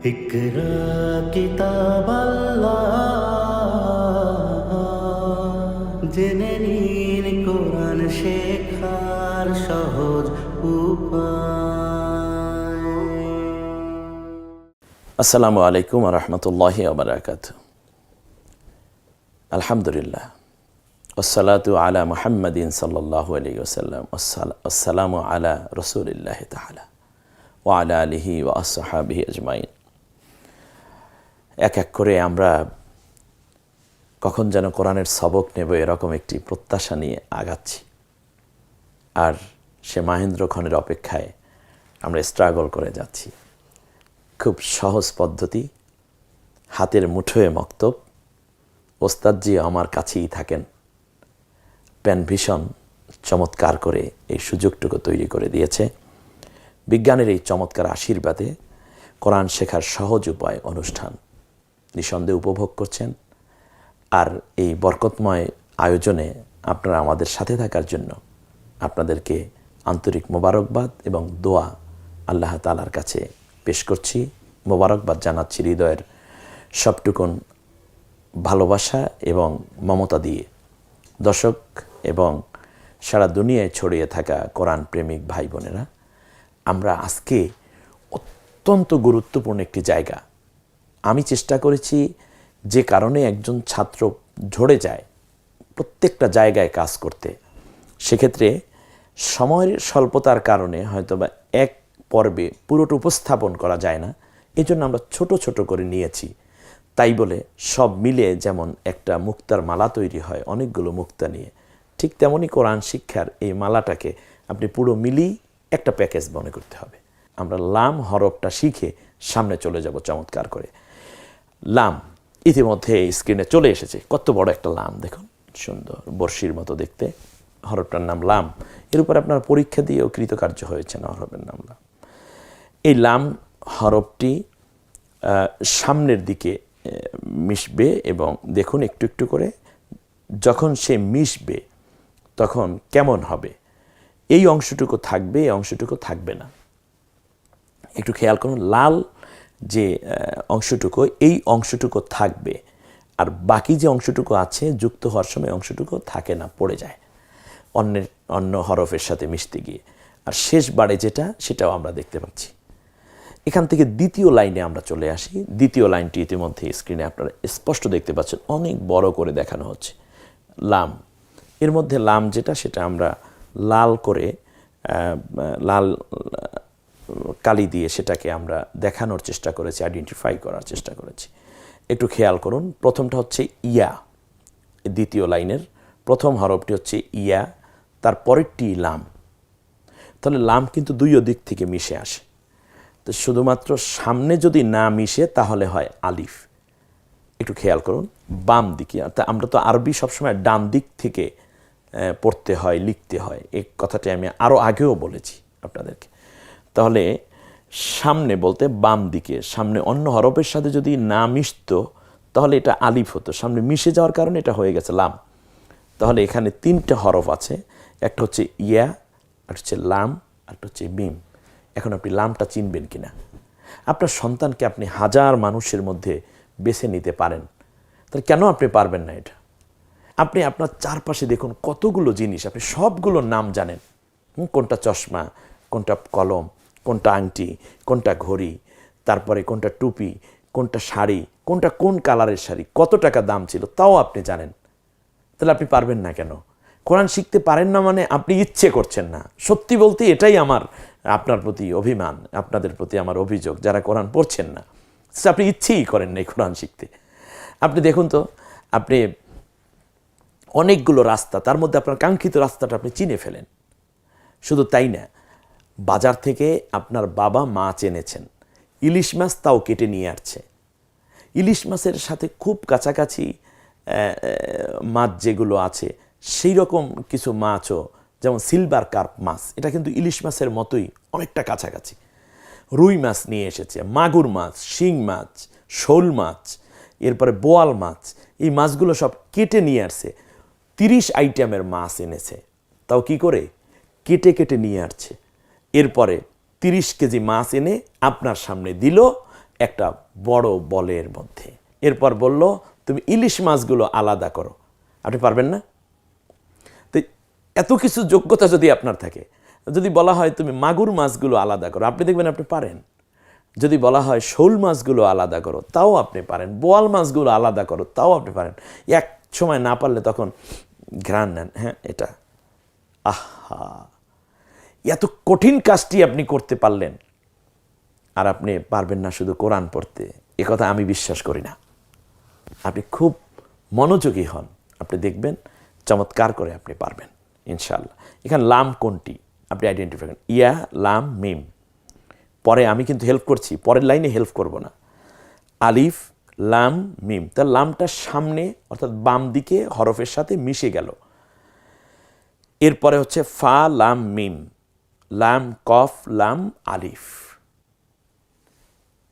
ইকরা কিতাব জেনে নিন কোরআন শেখার সহজ উপায় আসসালামু আলাইকুম রহমতুল্লাহ আবরাকাত আলহামদুলিল্লাহ ওসালাতু আলা মুহাম্মদিন সাল্লাহ আলী ওসাল্লাম আসসালামু আলা রসুলিল্লাহ তালা ও আলা আলিহি ও আসহাবিহি আজমাইন এক এক করে আমরা কখন যেন কোরআনের সবক নেব এরকম একটি প্রত্যাশা নিয়ে আগাচ্ছি। আর সে মাহেন্দ্র খনের অপেক্ষায় আমরা স্ট্রাগল করে যাচ্ছি। খুব সহজ পদ্ধতি, হাতের মুঠোয় মক্তব, ওস্তাদজি আমার কাছেই থাকেন। প্যান ভীষণ চমৎকার করে এই সুযোগটুকু তৈরি করে দিয়েছে। বিজ্ঞানের এই চমৎকার আশীর্বাদে কোরআন শেখার সহজ উপায়, অনুষ্ঠান নিঃসন্দেহে উপভোগ করছেন। আর এই বরকতময় আয়োজনে আপনারা আমাদের সাথে থাকার জন্য আপনাদেরকে আন্তরিক মোবারকবাদ এবং দোয়া আল্লাহ তালার কাছে পেশ করছি। মোবারকবাদ জানাচ্ছি হৃদয়ের সবটুকুন ভালোবাসা এবং মমতা দিয়ে। দর্শক এবং সারা দুনিয়ায় ছড়িয়ে থাকা কোরআন প্রেমিক ভাই বোনেরা, আমরা আজকে অত্যন্ত গুরুত্বপূর্ণ একটি জায়গা আমি চেষ্টা করেছি যে কারণে একজন ছাত্র ঝরে যায় প্রত্যেকটা জায়গায় কাজ করতে। সেক্ষেত্রে সময়ের স্বল্পতার কারণে হয়তোবা এক পর্বে পুরোটা উপস্থাপন করা যায় না এই জন্য আমরা ছোট ছোট করে নিয়েছি। তাই বলে সব মিলে যেমন একটা মুক্তার মালা তৈরি হয়, অনেকগুলো মুক্তা নিয়ে, ঠিক তেমনই কোরআন শিক্ষার এই মালাটাকে আপনি পুরো মিলিয়ে একটা প্যাকেজ মনে করতে হবে। আমরা লাম হরফটা শিখে সামনে চলে যাব চমৎকার করে। লাম ইতিমধ্যে স্ক্রিনে চলে এসেছে। কত বড় একটা লাম, দেখুন, সুন্দর বর্ষির মতো দেখতে। হরফটার নাম লাম। এর উপর আপনার পরীক্ষা দিয়েও কৃতকার্য হয়েছে না হরফের নাম লাম। এই লাম হরফটি সামনের দিকে মিশবে এবং দেখুন একটু একটু করে, যখন সে মিশবে, তখন কেমন হবে? এই অংশটুকু থাকবে, এই অংশটুকু থাকবে না। একটু খেয়াল করুন, লাল যে অংশটুকু, এই অংশটুকু থাকবে। আর বাকি যে অংশটুকু আছে, যুক্ত হওয়ার সময় অংশটুকু থাকে না, পড়ে যায়। অন্যের, অন্য হরফের সাথে মিশতে গিয়ে। আর শেষ বারে যেটা, সেটাও আমরা দেখতে পাচ্ছি। এখান থেকে দ্বিতীয় লাইনে আমরা চলে আসি। দ্বিতীয় লাইনটি ইতিমধ্যে স্ক্রিনে আপনারা স্পষ্ট দেখতে পাচ্ছেন, অনেক বড় করে দেখানো হচ্ছে। লাম। এর মধ্যে লাম যেটা, সেটা আমরা লাল করে লাল কালি দিয়ে সেটাকে আমরা দেখানোর চেষ্টা করেছি আইডেন্টিফাই করার চেষ্টা করেছি। একটু খেয়াল করুন, প্রথমটা হচ্ছে ইয়া, দ্বিতীয় লাইনের প্রথম হরফটি হচ্ছে ইয়া তার পরেরটি লাম। তাহলে লাম কিন্তু দুইও দিক থেকে মিশে আসে। তো শুধুমাত্র সামনে যদি না মিশে, তাহলে হয় আলিফ। একটু খেয়াল করুন, বাম দিকে অর্থাৎ আমরা তো আরবি সবসময় ডান দিক থেকে পড়তে হয়, লিখতে হয়। এই কথাটি আমি আরও আগেও বলেছি আপনাদেরকে। তাহলে সামনে বলতে বাম দিকে, সামনে অন্য হরফের সাথে যদি না মিশতো, তাহলে এটা আলিফ হতো। সামনে মিশে যাওয়ার কারণে এটা হয়ে গেছে লাম। তাহলে এখানে তিনটে হরফ আছে, একটা হচ্ছে ইয়া একটা হচ্ছে লাম একটা হচ্ছে বিম এখন আপনি লামটা চিনবেন কিনা? আপনার সন্তানকে আপনি হাজার মানুষের মধ্যে বেছে নিতে পারেন। তাহলে কেন আপনি পারবেন না এটা? আপনি আপনার চারপাশে দেখুন কতগুলো জিনিস, আপনি সবগুলোর নাম জানেন। কোনটা চশমা, কোনটা কলম কোনটা আংটি, কোনটা ঘড়ি, তারপরে কোনটা টুপি, কোনটা শাড়ি, কোনটা কোন কালারের শাড়ি, কত টাকা দাম ছিল, তাও আপনি জানেন। তাহলে আপনি পারবেন না কেন? কোরআন শিখতে পারেন না মানে আপনি ইচ্ছে করছেন না। সত্যি বলতে এটাই আমার, আপনার প্রতি অভিমান, আপনাদের প্রতি আমার অভিযোগ, যারা কোরআন পড়ছেন না। আপনি ইচ্ছেই করেন না এই কোরআন শিখতে। আপনি দেখুন তো, আপনি অনেকগুলো রাস্তা, তার মধ্যে আপনার কাঙ্ক্ষিত রাস্তাটা আপনি চিনে ফেলেন। শুধু তাই না বাজার থেকে আপনার বাবা মাছ এনেছেন ইলিশ মাছ তাও কেটে নিয়ে আসছে। ইলিশ মাছের সাথে খুব কাছাকাছি মাছ যেগুলো আছে, সেই রকম কিছু মাছও, যেমন সিলভার কার্প মাছ, এটা কিন্তু ইলিশ মাছের মতোই অনেকটা কাছাকাছি। রুই মাছ নিয়ে এসেছে, মাগুর মাছ, শিং মাছ, শোল মাছ, এরপরে বোয়াল মাছ, এই মাছগুলো সব কেটে নিয়ে আসছে। তিরিশ আইটেমের মাছ এনেছে। তাও কি করে? কেটে কেটে নিয়ে আসছে। এরপরে তিরিশ কেজি মাছ এনে আপনার সামনে দিল একটা বড় বলের মধ্যে। এরপর বলল, তুমি ইলিশ মাছগুলো আলাদা করো। আপনি পারবেন না? তো এত কিছু যোগ্যতা যদি আপনার থাকে, যদি বলা হয় তুমি মাগুর মাছগুলো আলাদা করো, আপনি দেখবেন আপনি পারেন। যদি বলা হয় শোল মাছগুলো আলাদা করো, তাও আপনি পারেন। বোয়াল মাছগুলো আলাদা করো, তাও আপনি পারেন। এক সময় না পারলে তখন ঘ্রাণ নেন। হ্যাঁ এটা। আহা! এত কঠিন কাজটি আপনি করতে পারলেন আর আপনি পারবেন না শুধু কোরআন পড়তে। এ কথা আমি বিশ্বাস করি না। আপনি খুব মনোযোগী হন। আপনি দেখবেন চমৎকার করে আপনি পারবেন ইনশাল্লাহ এখানে লাম কোনটি? আপনি আইডেন্টিফাই করেন। ইয়া, লাম, মিম। পরে আমি কিন্তু হেল্প করছি। পরের লাইনে হেল্প করব না। আলিফ, লাম, মিম। তার লামটা সামনে, অর্থাৎ বাম দিকে হরফের সাথে মিশে গেল। এরপরে হচ্ছে ফা, লাম, মিম। লাম, কফ, লাম, আলিফ।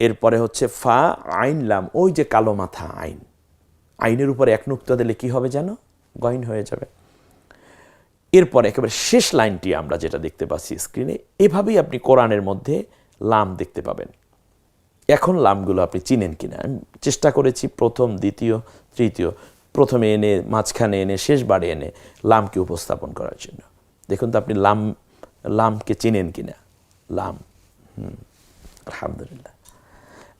এরপরে হচ্ছে ফা, আইন, লাম, ওই যে কালো মাথা, আইন। আইনের উপরে এক নুক্তা দিলে কি হবে যেন গইন হয়ে যাবে। এরপর একেবারে শেষ লাইনটি আমরা যেটা দেখতে পাচ্ছি স্ক্রিনে এভাবেই আপনি কোরআনের মধ্যে লাম দেখতে পাবেন। এখন লামগুলো আপনি চিনেন কিনা? আমি চেষ্টা করেছি, প্রথম, দ্বিতীয়, তৃতীয়, প্রথমে এনে, মাঝখানে এনে শেষ বারে এনে লামকে উপস্থাপন করার জন্য। দেখুন তো আপনি লাম লামকে চিনেন কিনা? লাম, হুম, আলহামদুলিল্লাহ।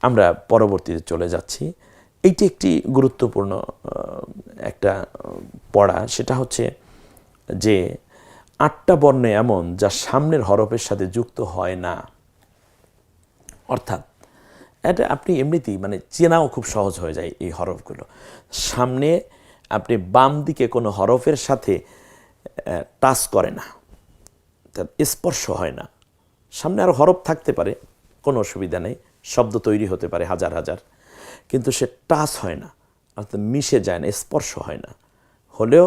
আমরা পরবর্তীতে চলে যাচ্ছি। এইটি একটি গুরুত্বপূর্ণ একটা পড়া। সেটা হচ্ছে যে, আটটা বর্ণ এমন যা সামনের হরফের সাথে যুক্ত হয় না। অর্থাৎ, এটা আপনি এমনিতেই মানে চেনাও খুব সহজ হয়ে যায় এই হরফগুলো। সামনে আপনি বাম দিকে কোনো হরফের সাথে টাচ করে না। তার স্পর্শ হয় না। সামনে আরও হরফ থাকতে পারে, কোনো অসুবিধা নেই, শব্দ তৈরি হতে পারে হাজার হাজার, কিন্তু সে টাচ হয় না, অর্থাৎ মিশে যায় না, স্পর্শ হয় না। হলেও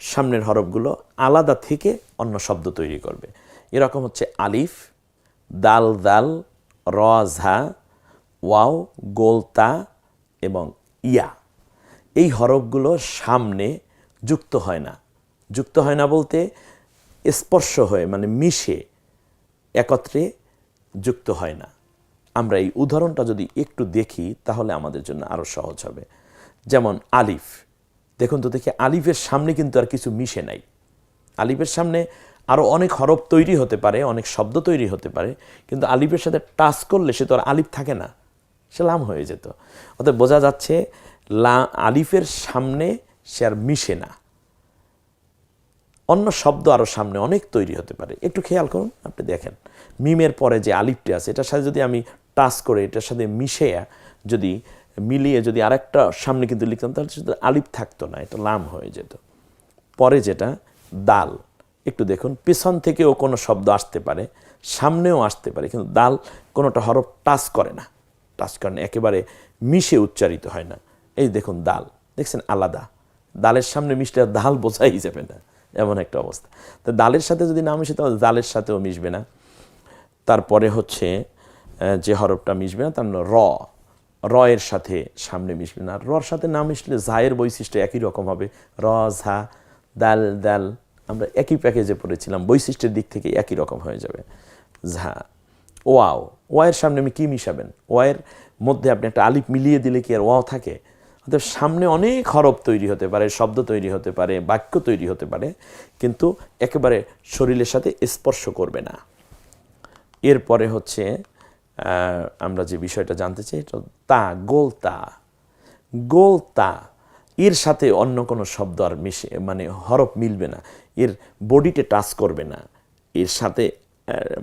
সামনের হরফগুলো আলাদা থেকে অন্য শব্দ তৈরি করবে। এরকম হচ্ছে আলিফ, দাল দাল, র ওয়াও গোলতা এবং ইয়া। এই হরফগুলো সামনে যুক্ত হয় না। যুক্ত হয় না বলতে স্পর্শ হয়ে মানে মিশে একত্রে যুক্ত হয় না। আমরা এই উদাহরণটা যদি একটু দেখি, তাহলে আমাদের জন্য আরও সহজ হবে। যেমন আলিফ। দেখুন তো দেখি, আলিফের সামনে কিন্তু আর কিছু মিশে নাই। আলিফের সামনে আরও অনেক হরফ তৈরি হতে পারে, অনেক শব্দ তৈরি হতে পারে, কিন্তু আলিফের সাথে টাচ করলে সে তো আর আলিফ থাকে না। সে লাম হয়ে যেত। অতএব বোঝা যাচ্ছে, লা, আলিফের সামনে সে আর মিশে না। অন্য শব্দ আরও সামনে অনেক তৈরি হতে পারে। একটু খেয়াল করুন, আপনি দেখেন। মিমের পরে যে আলিফটি আছে, এটার সাথে যদি আমি টাচ করে, এটার সাথে মিশে যদি মিলিয়ে যদি আরেকটা সামনে কিন্তু লিখতাম, তাহলে শুধু আলিফ থাকতো না, এটা লাম হয়ে যেত। পরে যেটা, দাল। একটু দেখুন, পেছন থেকেও কোনো শব্দ আসতে পারে, সামনেও আসতে পারে, কিন্তু দাল কোনোটা হরফ টাচ করে না। টাচ করে না একেবারে মিশে উচ্চারিত হয় না। এই দেখুন, দাল। দেখছেন, আলাদা। দালের সামনে মিশলে দাল বোঝাই যাবে না। এমন একটা অবস্থা। তো ডালের সাথে যদি না মিশে, তাহলে ডালের সাথেও মিশবে না। তারপরে হচ্ছে যে হরফটা মিশবে না, তার নাম র। র এর সাথে সামনে মিশবে না। রর সাথে না মিশলে ঝায়ের বৈশিষ্ট্য একই রকম হবে। র, ঝা, দাল দাল। আমরা একই প্যাকেজে পড়েছিলাম। বৈশিষ্ট্যের দিক থেকে একই রকম হয়ে যাবে। ঝা। ওয়াও। ওয়াইয়ের সামনে আমি কী মিশাবেন? ওয়াইয়ের মধ্যে আপনি একটা আলিফ মিলিয়ে দিলে কি আর ওয়াও থাকে? অর্থাৎ সামনে অনেক হরফ তৈরি হতে পারে, শব্দ তৈরি হতে পারে, বাক্য তৈরি হতে পারে, কিন্তু একেবারে শরীরের সাথে স্পর্শ করবে না। এরপরে হচ্ছে আমরা যে বিষয়টা জানতে চাই, এটা তা গোল তা গোল তা এর সাথে অন্য কোনো শব্দ আর মিশে মানে হরফ মিলবে না। এর বডিতে টাচ করবে না। এর সাথে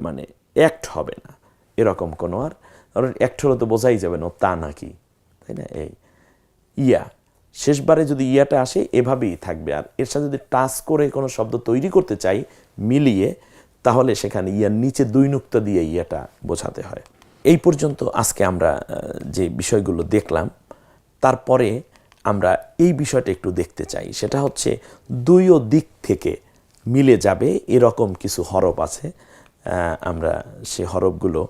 মানে অ্যাক্ট হবে না। এরকম কোনো আর অ্যাক্ট হলে তো বোঝাই যাবে না তা নাকি? তাই না? এই। ইয়া। শেষবারে যদি ইয়াটা আসে, এভাবেই থাকবে। আর এর সাথে যদি টাচ করে কোনো শব্দ তৈরি করতে চাই, মিলিয়ে, তাহলে সেখানে ইয়ার নিচে দুই নুক্তা দিয়ে ইয়াটা বোঝাতে হয়। এই পর্যন্ত আজকে আমরা যে বিষয়গুলো দেখলাম, তারপরে আমরা এই বিষয়টা একটু দেখতে চাই। সেটা হচ্ছে দুইও দিক থেকে মিলে যাবে, এরকম কিছু হরফ আছে। আমরা সে হরফগুলো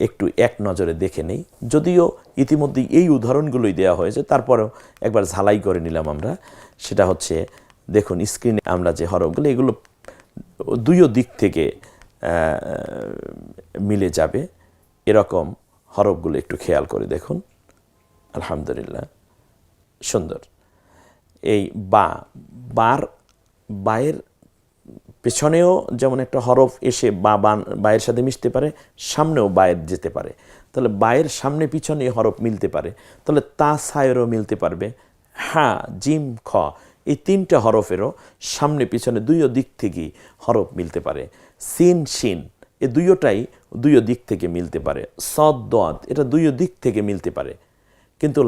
একটু এক নজরে দেখে নেই। যদিও ইতিমধ্যে এই উদাহরণগুলোই দেওয়া হয়েছে, তারপরেও একবার ঝালাই করে নিলাম আমরা। সেটা হচ্ছে, দেখুন স্ক্রিনে আমরা যে হরফগুলো, এগুলো দুইও দিক থেকে মিলে যাবে। এরকম হরফগুলো একটু খেয়াল করে দেখুন। আলহামদুলিল্লাহ। সুন্দর। এই বা, বার, বায়ের পেছনেও যেমন একটা হরফ এসে বা বায়ের সাথে মিশতে পারে, সামনেও বায়ের যেতে পারে। তাহলে বায়ের সামনে পিছনে হরফ মিলতে পারে। তাহলে তা সায়েরও মিলতে পারবে। হ্যাঁ জিম, খ এই তিনটা হরফেরও সামনে পিছনে দুইও দিক থেকেই হরফ মিলতে পারে। সিন, শিন এ দুইটাই দুইও দিক থেকে মিলতে পারে। সদ, দদ এটা দুইও দিক থেকে মিলতে পারে। কিন্তু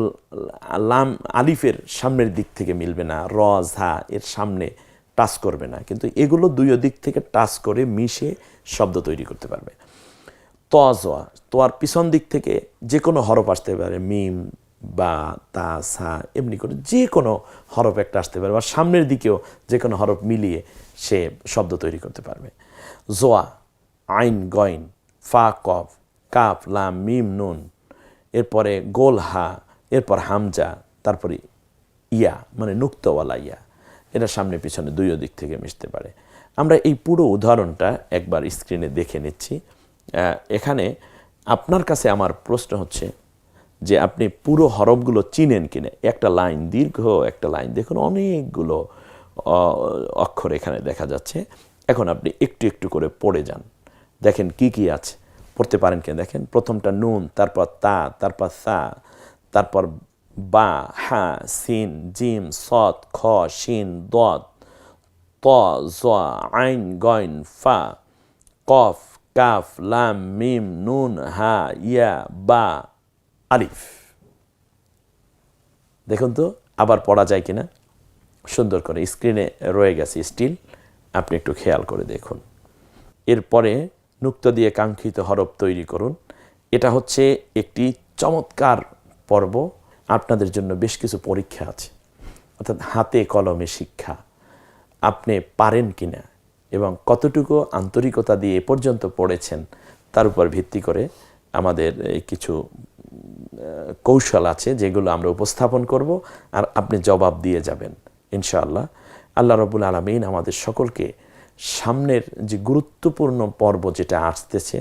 লাম আলিফের সামনের দিক থেকে মিলবে না। র, ঝা এর সামনে টাচ করবে না। কিন্তু এগুলো দুইও দিক থেকে টাচ করে মিশে শব্দ তৈরি করতে পারবে। তজোয়া তোয়ার পিছন দিক থেকে যে কোনো হরফ আসতে পারে। মিম, বা, তা, সা, এমনি করে যে কোনো হরফ একটা আসতে পারে বা সামনের দিকেও যে কোনো হরফ মিলিয়ে সে শব্দ তৈরি করতে পারবে। জোয়া, আইন, গইন, ফা, কফ, কাফ, লাম, মিম, নুন, এরপরে গোল, হা, এরপর হামজা, তারপরে ইয়া মানে নুক্তওয়ালা ইয়া। এটা সামনে পিছনে দুইও দিক থেকে মিশতে পারে। আমরা এই পুরো উদাহরণটা একবার স্ক্রিনে দেখে নিচ্ছি। এখানে আপনার কাছে আমার প্রশ্ন হচ্ছে যে আপনি পুরো হরফগুলো চিনেন কিনা? একটা লাইন দীর্ঘ, একটা লাইন। দেখুন, অনেকগুলো অক্ষর এখানে দেখা যাচ্ছে। এখন আপনি একটু একটু করে পড়ে যান। দেখেন কি কি আছে। পড়তে পারেন কিনা? দেখেন, প্রথমটা নুন, তারপর তা, তারপর সা, তারপর বা, হা, সিন, জিম, সৎ, খ, শিন, দত, ত, জ, আইন, গইন, ফা, কফ, কাফ, লাম, মিম, নুন, হা, ইয়া, বা, আলিফ। দেখুন তো, আবার পড়া যায় কিনা? সুন্দর করে স্ক্রিনে রয়ে গেছে স্টিল আপনি একটু খেয়াল করে দেখুন। এরপরে নুক্ত দিয়ে কাঙ্ক্ষিত হরফ তৈরি করুন। এটা হচ্ছে একটি চমৎকার পর্ব। আপনাদের জন্য বেশ কিছু পরীক্ষা আছে। অর্থাৎ হাতে কলমে শিক্ষা। আপনি পারেন কিনা এবং কতটুকু আন্তরিকতা দিয়ে এ পর্যন্ত পড়েছেন, তার উপর ভিত্তি করে আমাদের কিছু কৌশল আছে যেগুলো আমরা উপস্থাপন করব আর আপনি জবাব দিয়ে যাবেন, ইনশাআল্লাহ। আল্লাহ রবুল আলমিন আমাদের সকলকে সামনের যে গুরুত্বপূর্ণ পর্ব যেটা আসতেছে,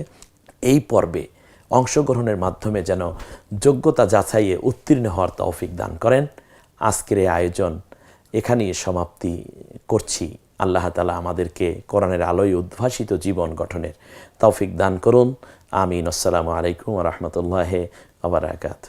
এই পর্বে অংশগ্রহণের মাধ্যমে যেন যোগ্যতা যাচাইয়ে উত্তীর্ণ হওয়ার তৌফিক দান করেন। আজকের এই আয়োজন এখানেই সমাপ্তি করছি। আল্লাহ তালা আমাদেরকে কোরআনের আলোয় উদ্ভাসিত জীবন গঠনের তৌফিক দান করুন। আমিন। আসসালামু আলাইকুম রহমতুল্লাহ আবরাকাত